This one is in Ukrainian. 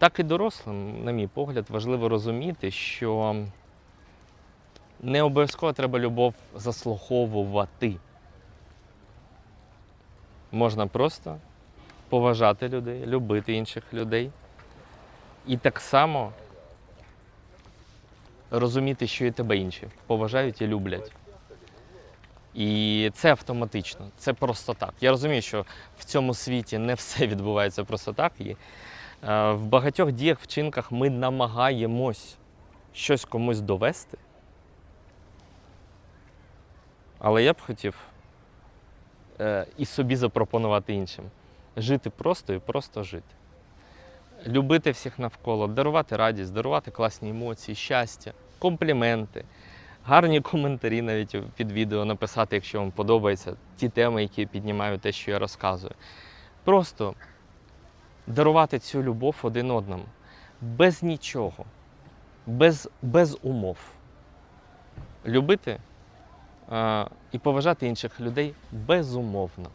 Так і дорослим, на мій погляд, важливо розуміти, що не обов'язково треба любов заслуговувати. Можна просто поважати людей, любити інших людей. І так само розуміти, що і тебе інші поважають і люблять. І це автоматично, це просто так. Я розумію, що в цьому світі не все відбувається просто так. І в багатьох діях, вчинках ми намагаємось щось комусь довести. Але я б хотів е, і собі запропонувати іншим жити просто і просто жити. Любити всіх навколо, дарувати радість, дарувати класні емоції, щастя, компліменти, гарні коментарі навіть під відео написати, якщо вам подобаються ті теми, які піднімаю, те, що я розказую. Просто дарувати цю любов один одному без нічого, без, без умов. Любити е, і поважати інших людей безумовно.